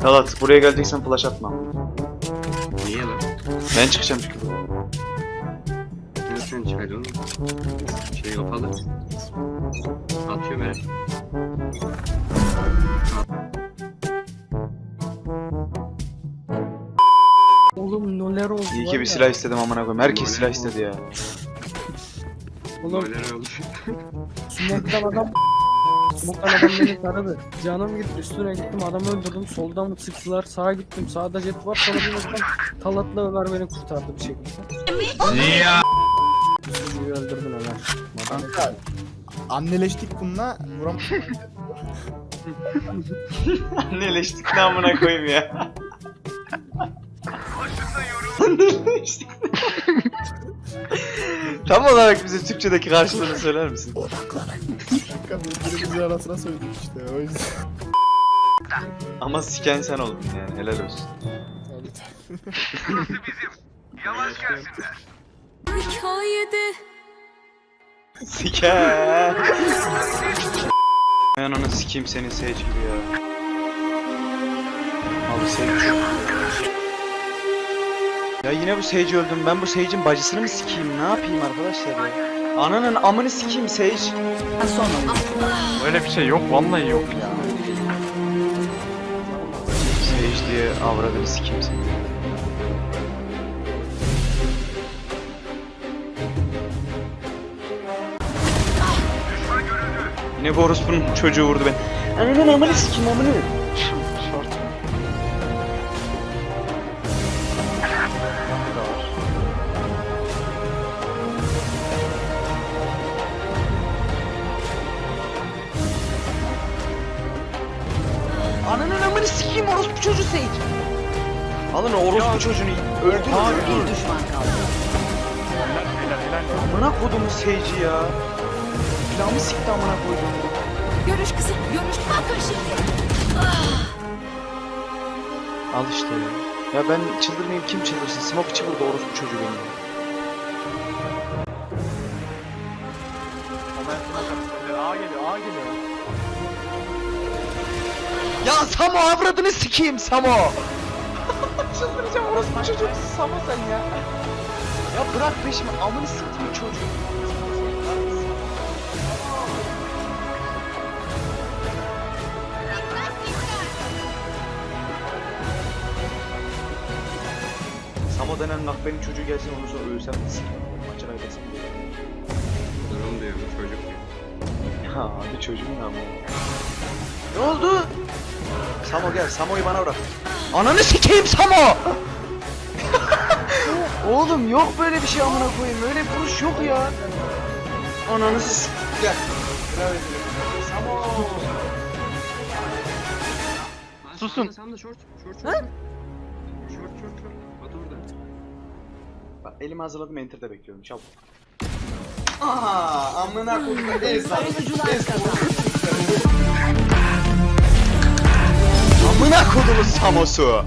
Talat buraya geleceksen flash atma. Niye lan? Ben çıkacağım çünkü. Ne sen çıkardın oğlum? Şey kapalı. Atıyorum her. Oğlum neler oldu İyi ki bir silah istedim amına koyayım. Herkes Böyle silah istedi ya. Oğlum Neler oldu? smoke'tan adam Smoke'tan adam beni taradı. Canım gitti üstüne gittim adamı öldürdüm. Soldan mı sıktılar sağa gittim sağda jet var sonra bir baktım Talat'la Ömer beni kurtardı bir şekilde. Niye? öldürdün Ömer. Kanka anneleştik bununla vuram Anneleştik ne amına koyayım ya. Anneleştik. Tam olarak bize Türkçedeki karşılığını söyler misin? kanka birbirimizi arasına söyledik işte o yüzden. Ama siken sen oldun yani helal olsun. Hikayede Siken. Ben onu sikeyim seni Sage gibi ya. Abi Sage ya. Yine bu Sage öldüm. Ben bu Sage'in bacısını mı sikeyim? Ne yapayım arkadaşlar ya? Ananın amını sikeyim Sage. Öyle bir şey yok vallahi yok ya. Sage diye avradını sikeyim seni. Yine bu orospunun çocuğu vurdu ben. Ananın amını sikeyim amını. Sikeyim orospu çocuğu Sage. Alın o orospu çocuğunu öldürün. Bir düşman kaldı. Helal helal helal. Amına kodumu Sage'i ya. Silahımı sikti amına koydum. görüş kısıt görüş bakın şimdi. Al işte ya. Ya ben çıldırmayayım kim çıldırsın? Smoke içi burada orospu çocuğu benim. ya. A geliyor A geliyor. Ya Samo avradını sikeyim Samo. Çıldıracağım orospu çocuğu Samo sen ya. Ya bırak peşimi amını siktiğim çocuğu. Samo denen nakbenin çocuğu gelsin onu sonra ölsem sikeyim. Maçı kaybetsin. Durum diyor bu çocuk diyor. Ya abi çocuğun ne ama? Ne oldu? Samo gel, Samo'yu bana bırak. Ananı sikeyim Samo! Oğlum yok böyle bir şey amına koyayım. Öyle bir vuruş yok ya. Ananı s- Gel. Samo. Susun. Sen de short. Short short. Short short short. At orada. Bak elimi hazırladım enter'da bekliyorum çabuk. Aha amına koyayım. Savunucular kazandı. Amına kodumu Samosu.